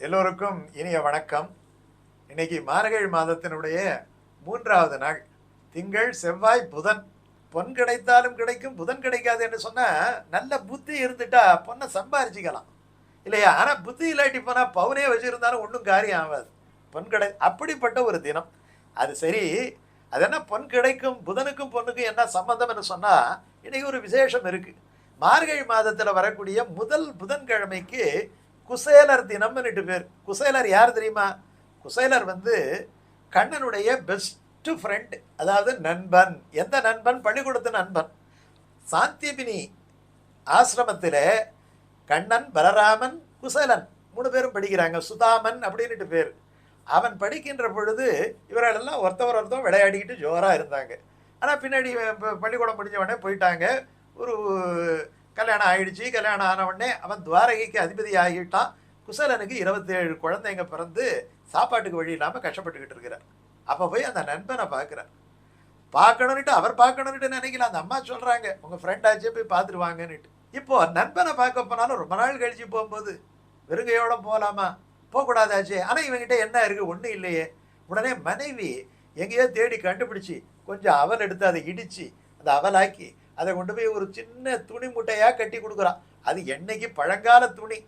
எல்லோருக்கும் இனிய வணக்கம். இன்னைக்கு மார்கழி மாதத்தினுடைய மூன்றாவது நாள். திங்கள் செவ்வாய் புதன். பொன் கிடைத்தாலும் கிடைக்கும் புதன் கிடைக்காது என்று சொன்னால் நல்ல புத்தி இருந்துட்டா பொண்ணை சம்பாரிச்சிக்கலாம். இல்லையா? ஆனால் புத்தி இல்லாட்டி போனால் பவுனே வச்சுருந்தாலும் ஒன்றும் காரியம் ஆகாது. பொன் கிடை அப்படிப்பட்ட ஒரு தினம். அது சரி அது என்ன பொன் கிடைக்கும் புதனுக்கும் பொண்ணுக்கும் என்ன சம்பந்தம் என்று சொன்னால் இன்னைக்கு ஒரு விசேஷம் இருக்குது மார்கழி மாதத்தில் வரக்கூடிய முதல் புதன்கிழமைக்கு குசேலர் தினம்னுட்டு பேர். குசேலர் யார் தெரியுமா? குசேலர் வந்து கண்ணனுடைய பெஸ்ட் ஃப்ரெண்ட் அதாவது நண்பன். எந்த நண்பன்? பள்ளிக்கூடத்து நண்பன். சாந்திபினி ஆசிரமத்தில் கண்ணன் பலராமன் குசேலன் மூணு பேரும் படிக்கிறாங்க. சுதாமன் அப்படின்ட்டு பேர். அவன் படிக்கின்ற பொழுது இவர்களெல்லாம் ஒருத்தவர் ஒருத்தர் விளையாடிக்கிட்டு ஜோராக இருந்தாங்க. ஆனால் பின்னாடி பள்ளிக்கூடம் முடிஞ்ச உடனே போயிட்டாங்க. ஒரு கல்யாணம் ஆயிடுச்சு கல்யாணம் ஆன உடனே அவன் துவாரகைக்கு அதிபதி ஆகிட்டான் குசலனுக்கு இருபத்தேழு குழந்தைங்க பிறந்து சாப்பாட்டுக்கு வழி இல்லாமல் கஷ்டப்பட்டுக்கிட்டு இருக்கிறார். அப்போ போய் அந்த நண்பனை பார்க்குறார். பார்க்கணுன்ட்டு அவர் பார்க்கணுன்னுட்டு நினைக்கல. அந்த அம்மா சொல்கிறாங்க உங்கள் ஃப்ரெண்டாச்சே போய் பார்த்துட்டு இப்போ நண்பனை பார்க்க போனாலும் ரொம்ப நாள் கழிச்சு போகும்போது வெறுங்கையோட போகலாமா போகக்கூடாதாச்சே ஆனால் இவங்கிட்ட என்ன இருக்குது ஒன்றும் இல்லையே. உடனே மனைவி எங்கேயோ தேடி கண்டுபிடிச்சி கொஞ்சம் அவல் எடுத்து அதை இடித்து அதை அவலாக்கி அதை கொண்டு போய் ஒரு சின்ன துணி முட்டையாக கட்டி கொடுக்குறான். அது என்னைக்கு பழங்கால துணி.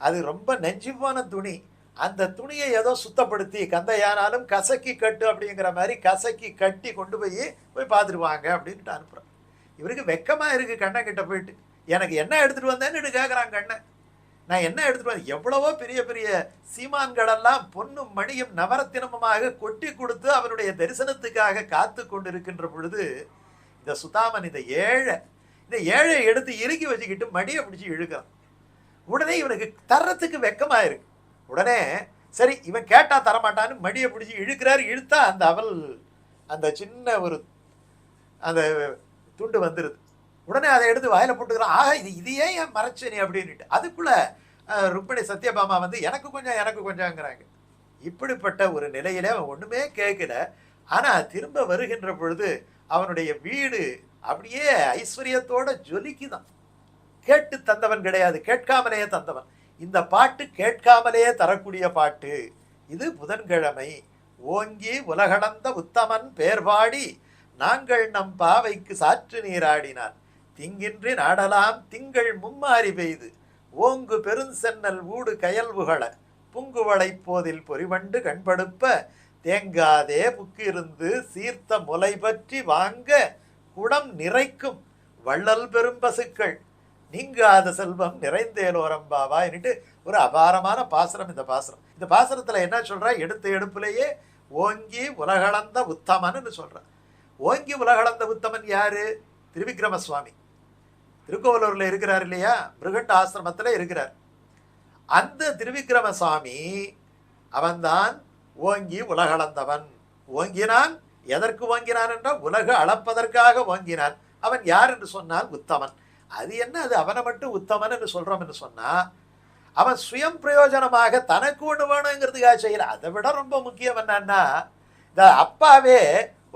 அது ரொம்ப நெஞ்சிப்பான துணி. அந்த துணியை ஏதோ சுத்தப்படுத்தி கந்தையானாலும் கசக்கி கட்டு அப்படிங்கிற மாதிரி கசக்கி கட்டி கொண்டு போய் போய் பார்த்துருவாங்க அப்படின்ட்டு அனுப்புகிறான் இவருக்கு வெக்கமாக இருக்குது கண்ணன் கிட்ட போயிட்டு. எனக்கு என்ன எடுத்துகிட்டு வந்தேன்னு கேட்குறான் கண்ணன் நான் என்ன எடுத்துகிட்டு வந்தேன்? எவ்வளவோ பெரிய பெரிய சீமான்களெல்லாம் பொன்னும் மணியும் நவரத்தினமுமாக கொட்டி கொடுத்து அவனுடைய தரிசனத்துக்காக காத்து கொண்டு இருக்கின்ற பொழுது இந்த சுதாமன் இந்த ஏழை இந்த ஏழை எடுத்து இறுக்கி வச்சுக்கிட்டு மடியை பிடிச்சி இழுக்கிறான். உடனே இவனுக்கு தர்றத்துக்கு வெக்கமா இருக்கு உடனே சரி இவன் கேட்டா தரமாட்டான்னு மடியை பிடிச்சி இழுக்கிறாரு இழுத்தா அந்த அவல் அந்த சின்ன ஒரு அந்த துண்டு வந்துடுது உடனே அதை எடுத்து வாயில போட்டுக்கிறான். ஆக இது இதையே ஏன் மறைச்ச நீ அப்படின்னுட்டு. அதுக்குள்ள ருக்மிணி சத்யபாமா வந்து எனக்கு கொஞ்சம் எனக்கு கொஞ்சம்ங்கிறாங்க. இப்படிப்பட்ட ஒரு நிலையில அவன் ஒண்ணுமே கேட்கல ஆனா திரும்ப வருகின்ற பொழுது அவனுடைய வீடு அப்படியே ஐஸ்வர்யத்தோட ஜொலிக்குதான். கேட்டு தந்தவன் கிடையாது கேட்காமலேயே தந்தவன். இந்த பாட்டு கேட்காமலேயே தரக்கூடிய பாட்டு. இது புதன்கிழமை. ஓங்கி உலகடந்த உத்தமன் பேர்பாடி நாங்கள் நம் பாவைக்கு சாற்று நீராடினான் திங்கின்றி நாடலாம் திங்கள் மும்மாறி பெய்து. ஓங்கு பெருஞ்சென்னல் ஊடு கயல்வுகள. புங்குவளை போதில் பொறிவண்டு கண்படுப்ப. தேங்காதே புக்கிருந்து சீர்த்த முலை பற்றி வாங்க குடம் நிறைக்கும் வள்ளல் பெரும் பசுக்கள். நீங்காத செல்வம் நிறைந்தேலோரம்பாவா என்னட்டு ஒரு அபாரமான பாசனம் இந்த பாசனம் இந்த பாசனத்தில் என்ன சொல்கிறா எடுத்த எடுப்புலேயே ஓங்கி உலகளந்த உத்தமன்னு சொல்கிறார் ஓங்கி உலகளந்த உத்தமன் யார்? திருவிக்ரம சுவாமி திருக்கோவலூரில் இருக்கிறார் இல்லையா? மிருகண்ட ஆசிரமத்தில் இருக்கிறார். அந்த திருவிக்ரம சுவாமி அவன்தான் ஓங்கி உலகளந்தவன். ஓங்கினான்? எதற்கு ஓங்கினான் என்றால் உலக அளப்பதற்காக ஓங்கினான். அவன் யார் என்று சொன்னால் உத்தமன். அது என்ன? அது அவனை மட்டும் உத்தமன் என்று சொல்கிறோம் என்று சொன்னால் அவன் சுயம் பிரயோஜனமாக தனக்கு ஒன்று வேணுங்கிறதுக்காக செய்யல. அதை விட ரொம்ப முக்கியம் என்னன்னா இந்த அப்பாவே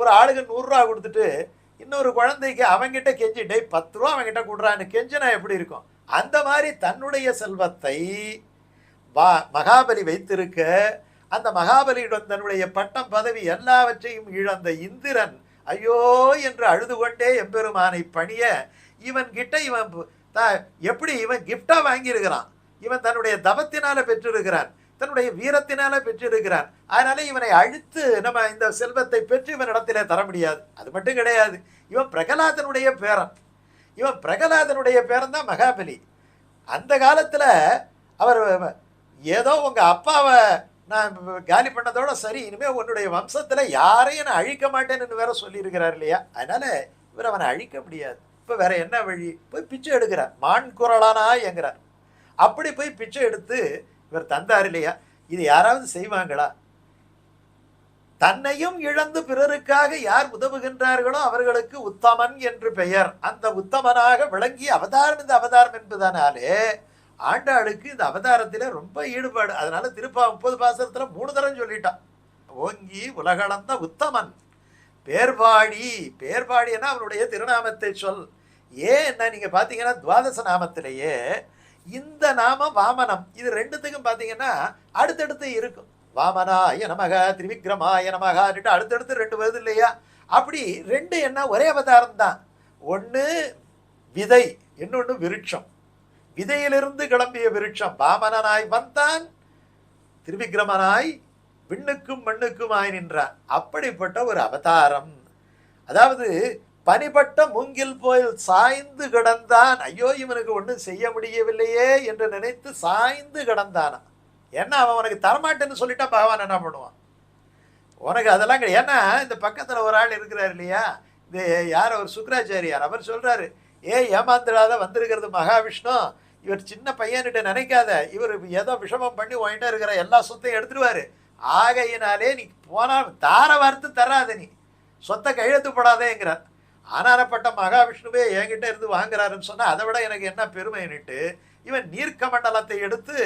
ஒரு ஆளுக்கு நூறுரூவா கொடுத்துட்டு இன்னொரு குழந்தைக்கு அவன்கிட்ட கெஞ்சி டேய் பத்து ரூபா அவன்கிட்ட கொடுறான்னு கெஞ்சினா எப்படி இருக்கும்? அந்த மாதிரி தன்னுடைய செல்வத்தை மகாபலி வைத்திருக்க அந்த மகாபலியிடம் தன்னுடைய பட்டம் பதவி எல்லாவற்றையும் இழந்த இந்திரன் ஐயோ என்று அழுது கொண்டே எம்பெருமானை பணிய இவன் கிட்ட இவன் பு- த- எப்படி இவன் கிஃப்டா வாங்கியிருக்கிறான்? இவன் தன்னுடைய தபத்தினால பெற்றிருக்கிறான் தன்னுடைய வீரத்தினால பெற்றிருக்கிறான். அதனால இவனை அழித்து நம்ம இந்த செல்வத்தை பெற்று இவனிடத்திலே தர முடியாது. அது மட்டும் கிடையாது. இவன் பிரகலாதனுடைய பேரன். இவன் பிரகலாதனுடைய பேரன் தான் மகாபலி. அந்த காலத்தில் அவர் ஏதோ உங்கள் அப்பாவை நான் காலி பண்ணதோட சரி இனிமேல் உன்னுடைய வம்சத்தில் யாரையும் நான் அழிக்க மாட்டேன்னு வேற சொல்லியிருக்கிறார் இல்லையா? அதனால இவர் அவனை அழிக்க முடியாது. இப்போ வேற என்ன வழி? போய் பிச்சை எடுக்கிறார். மான் குரலானா என்கிறார் அப்படி போய் பிச்சை எடுத்து இவர் தந்தார் இல்லையா? இது யாராவது செய்வாங்களா? தன்னையும் இழந்து பிறருக்காக யார் உதவுகின்றார்களோ அவர்களுக்கு உத்தமன் என்று பெயர். அந்த உத்தமனாக விளங்கிய அவதாரம் இந்த அவதாரம் என்பதனாலே ஆண்டாளுக்கு இந்த அவதாரத்தில் ரொம்ப ஈடுபாடு. அதனால திருப்பா முப்பது பாசனத்தில் மூணு தரம் சொல்லிட்டான். ஓங்கி உலகளந்த உத்தமன். பேர்பாடி பேர்பாடினா அவனுடைய திருநாமத்தை சொல். ஏன் என்ன நீங்கள் பார்த்தீங்கன்னா துவாதச நாமத்திலேயே இந்த நாமம் வாமனம். இது ரெண்டுத்துக்கும் பார்த்தீங்கன்னா அடுத்தடுத்து இருக்கும். வாமனாய நமக திரிவிக்ரமாய நமகான்ட்டு அடுத்தடுத்து ரெண்டு வருது இல்லையா? அப்படி ரெண்டு என்ன ஒரே அவதாரம் தான் ஒன்று விதை இன்னொன்று விருட்சம். விதையிலிருந்து கிளம்பிய விருட்சம் வாமனனாய் வந்தான். திருவிக்ரமனாய் விண்ணுக்கும் மண்ணுக்குமாய் நின்றான் அப்படிப்பட்ட ஒரு அவதாரம். அதாவது பனிப்பட்ட மூங்கில் போய் சாய்ந்து கிடந்தான். ஐயோ இவனுக்கு ஒன்றும் செய்ய முடியவில்லையே என்று நினைத்து சாய்ந்து கிடந்தானா? ஏன்னா அவன் உனக்கு தரமாட்டேன்னு சொல்லிட்டா பகவான் என்ன பண்ணுவான்? உனக்கு அதெல்லாம் கிடையாது. ஏன்னா இந்த பக்கத்தில் ஒரு ஆள் இருக்கிறார் இல்லையா? இது யார் அவர் சுக்கராச்சாரியார். அவர் சொல்கிறாரு ஏ ஏமாந்துடாத வந்திருக்கிறது மகாவிஷ்ணு? இவர் சின்ன பையன்கிட்ட நினைக்காத. இவர் ஏதோ விஷமம் பண்ணி உன்கிட்ட இருக்கிற எல்லா சொத்தையும் எடுத்துடுவார். ஆகையினாலே நீ போனால் தார வார்த்து தராத நீ. சொத்தை கையெழுத்து போடாதேங்கிறார். ஆனாரப்பட்ட மகாவிஷ்ணுவே என்கிட்ட இருந்து வாங்குறாருன்னு சொன்னால் அதை விட எனக்கு என்ன பெருமைன்னுட்டு இவன் நீர்க்க மண்டலத்தை எடுத்து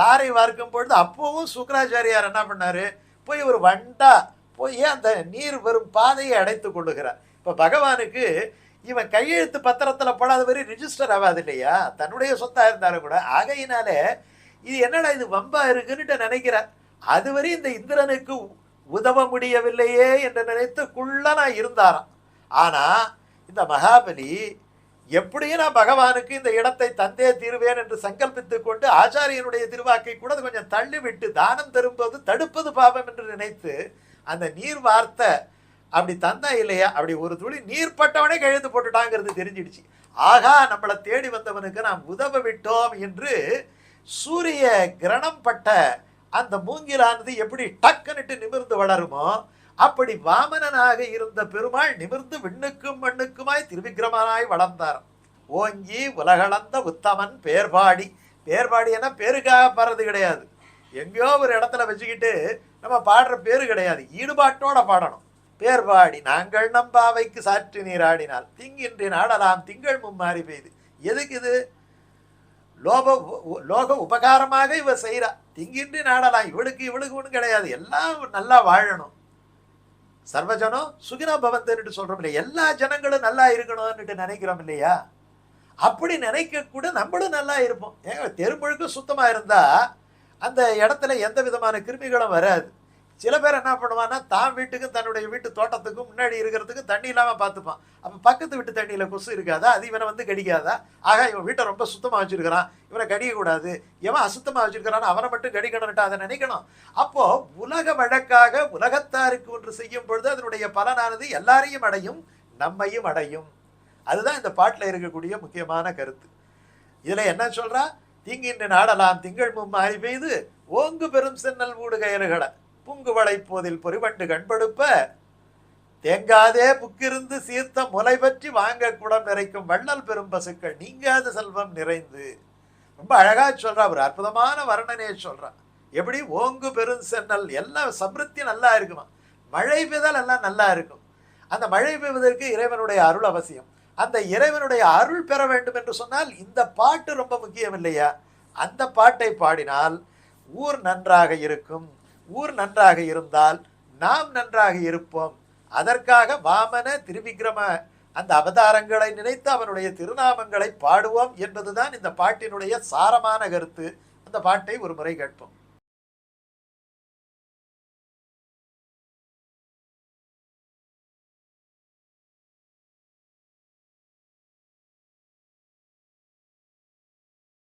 தாரை வார்க்கும் பொழுது அப்போவும் சுக்கராச்சாரியார் என்ன பண்ணார்? போய் ஒரு வண்டா போய் அந்த நீர் வரும் பாதையை அடைத்து கொள்ளுகிறார். இப்போ பகவானுக்கு இவன் கையெழுத்து பத்திரத்தில் போடாத வரை ரிஜிஸ்டர் ஆகாது இல்லையா? தன்னுடைய சொத்தாக இருந்தாலும் கூட. ஆகையினாலே இது என்னடா இது வம்பா இருக்குன்னுட்டு நினைக்கிறார் அதுவரை இந்த இந்திரனுக்கு உதவ முடியவில்லையே என்று நினைத்து குள்ள நான் இருந்தாராம். ஆனால் இந்த மகாபலி எப்படியும் நான் பகவானுக்கு இந்த இடத்தை தந்தே தீருவேன் என்று சங்கல்பித்து கொண்டு ஆச்சாரியனுடைய திருவாக்கை கூட கொஞ்சம் தள்ளிவிட்டு தானம் தரும்போது தடுப்பது பாவம் என்று நினைத்து அந்த நீர் வார்த்தை அப்படி தந்தா இல்லையா? அப்படி ஒரு துளி நீர் பட்டவனே கழுத்து போட்டுட்டாங்கிறது தெரிஞ்சிடுச்சு. ஆகா நம்மளை தேடி வந்தவனுக்கு நாம் உதவ விட்டோம் என்று சூரிய கிரணம் பட்ட அந்த மூங்கிலானது எப்படி டக்குன்னுட்டு நிமிர்ந்து வளருமோ அப்படி வாமனனாக இருந்த பெருமாள் நிமிர்ந்து விண்ணுக்கும் மண்ணுக்குமாய் திருவிக்கிரமனாய் வளர்ந்தார். ஓங்கி உலகளந்த உத்தமன் பேர்பாடி. பேர்பாடி என பேருக்காக பாடுறது கிடையாது. எங்கேயோ ஒரு இடத்துல வச்சுக்கிட்டு நம்ம பாடுற பேரு கிடையாது. ஈடுபாட்டோட பாடணும். பேர்பாடி நாங்கள் நம்பாவைக்கு சாற்று நீராடினால் திங்கின்றி நாடலாம் திங்கள் மும்மாறி பெய்து. எதுக்கு இது? லோப லோக உபகாரமாக இவ செய்கிறா திங்கின்றி நாடலாம் இவளுக்கு இவளுக்கு ஒன்றும் கிடையாது. எல்லாம் நல்லா வாழணும். சர்வஜனம் சுகினா பவந்தன்ட்டு சொல்கிறோம் இல்லையா? எல்லா ஜனங்களும் நல்லா இருக்கணும்னுட்டு நினைக்கிறோம் இல்லையா? அப்படி நினைக்க கூட நம்மளும் நல்லா இருப்போம். ஏங்க தெருமுழுக்க சுத்தமாக இருந்தால் அந்த இடத்துல எந்த விதமான கிருமிகளும் வராது. சில பேர் என்ன பண்ணுவான்னா தான் வீட்டுக்கும் தன்னுடைய வீட்டு தோட்டத்துக்கும் முன்னாடி இருக்கிறதுக்கு தண்ணி இல்லாமல் பார்த்துப்பான். அப்போ பக்கத்து வீட்டு தண்ணியில் கொசு இருக்காதா? அது இவனை வந்து கடிக்காதா? ஆக இவன் வீட்டை ரொம்ப சுத்தமாக வச்சிருக்கிறான். இவனை கடிக்கக்கூடாது. இவன் அசுத்தமாக வச்சிருக்கிறான் அவனை மட்டும் கடிக்கணும்ட்டு அதை நினைக்கணும். அப்போது உலக வழக்காக உலகத்தாருக்கு ஒன்று செய்யும் பொழுது அதனுடைய பலனானது எல்லாரையும் அடையும் நம்மையும் அடையும். அதுதான் இந்த பாட்டில் இருக்கக்கூடிய முக்கியமான கருத்து. இதில் என்ன சொல்கிறா தீங்கின்று நாடலாம் திங்கள் மும்மாறி பெய்து ஓங்கு பெரும் சென்னல் வீடு கயல்களை புங்கு போதில் பொறிவண்டு கண்படுப்ப. தேங்காதே புக்கிருந்து சீர்த்த முலை பற்றி வாங்க குடம் நிறைக்கும் வள்ளல் பெரும் பசுக்கள் நீங்காத செல்வம் நிறைந்து. ரொம்ப அழகா சொல்றா ஒரு அற்புதமான வர்ணனையை சொல்றா. எப்படி? ஓங்கு பெரும் சென்னல் எல்லாம் சமிருத்தி நல்லா இருக்குமா? மழை பெய்தால் எல்லாம் நல்லா இருக்கும். அந்த மழை பெய்வதற்கு இறைவனுடைய அருள் அவசியம். அந்த இறைவனுடைய அருள் பெற வேண்டும் என்று சொன்னால் இந்த பாட்டு ரொம்ப முக்கியம் இல்லையா? அந்த பாட்டை பாடினால் ஊர் நன்றாக இருக்கும். ஊர் நன்றாக இருந்தால் நாம் நன்றாக இருப்போம். அதற்காக வாமன திருவிக்ரம அந்த அவதாரங்களை நினைத்து அவனுடைய திருநாமங்களை பாடுவோம் என்பதுதான் இந்த பாட்டினுடைய சாரமான கருத்து. அந்த பாட்டை ஒரு முறை கேட்போம்.